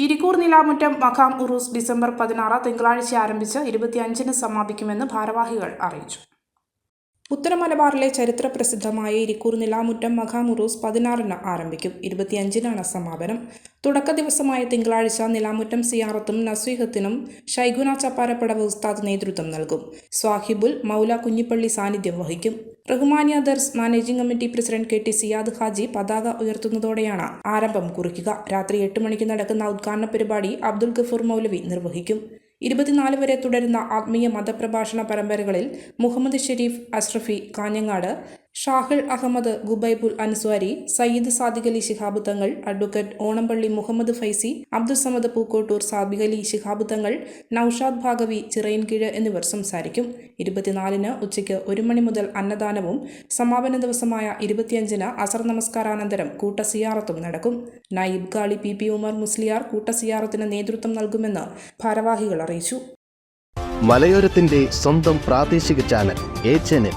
ഇരിക്കൂർ നിലാമുറ്റം മഖാം ഉറൂസ് December പതിനാറ് തിങ്കളാഴ്ച ആരംഭിച്ച് ഇരുപത്തിയഞ്ചിന് സമാപിക്കുമെന്ന് ഭാരവാഹികൾ അറിയിച്ചു. ഉത്തര മലബാറിലെ ചരിത്ര പ്രസിദ്ധമായ ഇരിക്കൂർ നിലാമുറ്റം മഖാം ഉറൂസ് പതിനാറിന് ആരംഭിക്കും. ഇരുപത്തിയഞ്ചിനാണ് സമാപനം. തുടക്ക ദിവസമായ തിങ്കളാഴ്ച നിലാമുറ്റം സിയാറത്തും നസ്വീഹത്തിനും ഷൈഗുന ചപ്പാരപ്പടവ് ഉസ്താദ് നേതൃത്വം നൽകും. സ്വാഹിബുൽ മൗല കുഞ്ഞിപ്പള്ളി സാന്നിധ്യം വഹിക്കും. റഹ്മാനിയ ദർസ് managing committee president K T Ziyad Haji പതാക ഉയർത്തുന്നതോടെയാണ് ആരംഭം കുറിക്കുക. രാത്രി എട്ട് മണിക്ക് നടക്കുന്ന ഉദ്ഘാടന പരിപാടി അബ്ദുൽ ഗഫൂർ മൗലവി നിർവഹിക്കും. ഇരുപത്തിനാല് വരെ തുടരുന്ന ആത്മീയ മതപ്രഭാഷണ പരമ്പരകളിൽ മുഹമ്മദ് ഷെരീഫ് അഷ്റഫി കാഞ്ഞങ്ങാട് ഷാഹിൾ അഹമ്മദ് ഗുബൈബുൽ അൻസ്വാരി സയ്യിദ് സാദിഖ് അലി ശിഹാബ് തങ്ങൾ അഡ്വക്കേറ്റ് ഓണംപള്ളി മുഹമ്മദ് ഫൈസി അബ്ദുൾ സമദ് പൂക്കോട്ടൂർ സാദിഖ് അലി ശിഹാബ് തങ്ങൾ നൌഷാദ് ഭാഗവി ചിറയൻകീഴ് എന്നിവർ സംസാരിക്കും. ഇരുപത്തിനാലിന് ഉച്ചയ്ക്ക് ഒരു മണി മുതൽ അന്നദാനവും സമാപന ദിവസമായ ഇരുപത്തിയഞ്ചിന് അസർ നമസ്കാരാനന്തരം കൂട്ടസിയാറത്തും നടക്കും. നയിബ് ഖാളി പി പി ഉമർ മുസ്ലിയാർ കൂട്ടസിയാറത്തിന് നേതൃത്വം നൽകുമെന്ന് ഭാരവാഹികൾ അറിയിച്ചു. മലയോരത്തിന്റെ സ്വന്തം പ്രാദേശിക ചാനൽ എ ചാനൽ